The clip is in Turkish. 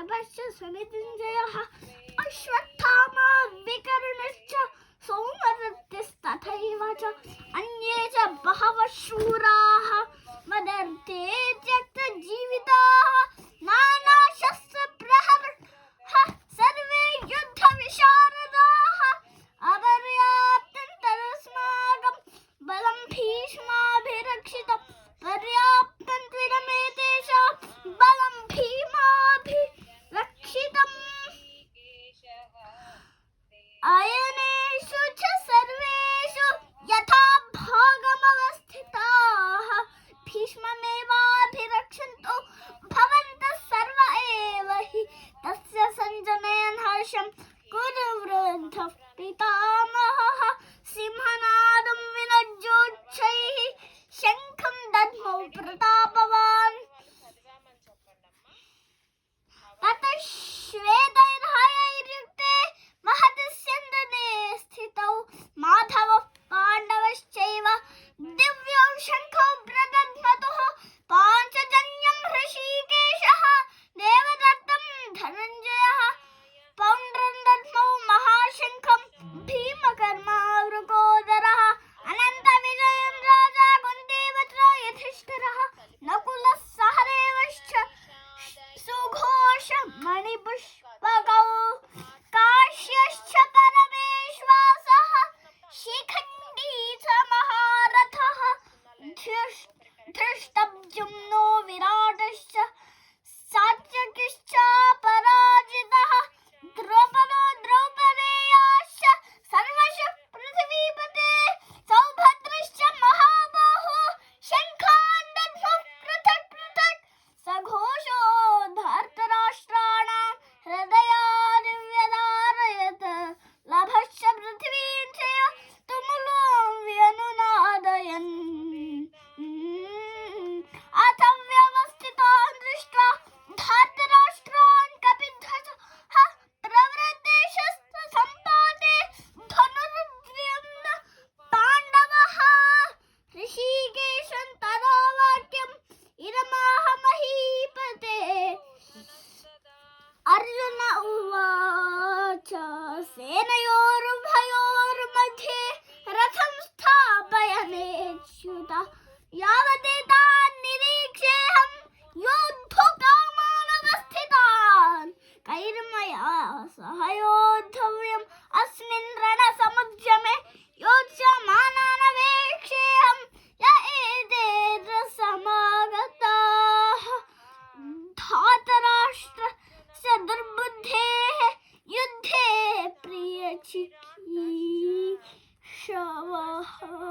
Fenerbahçe Samet İnce'ye Kardeş bakalım. Kardeş çapara beş varsa şikandi tamahara taha. Türş, türş tabcım no viran. Yala dedan nereyeceğim? Yol tok almanız dedan. Gayrıma yasa hayot tavrım asmin rana samut ceme yol zamanana bekşeyim. Ya edir samagata tataraştra sedir buddhe yudhe priya çiki şavaha.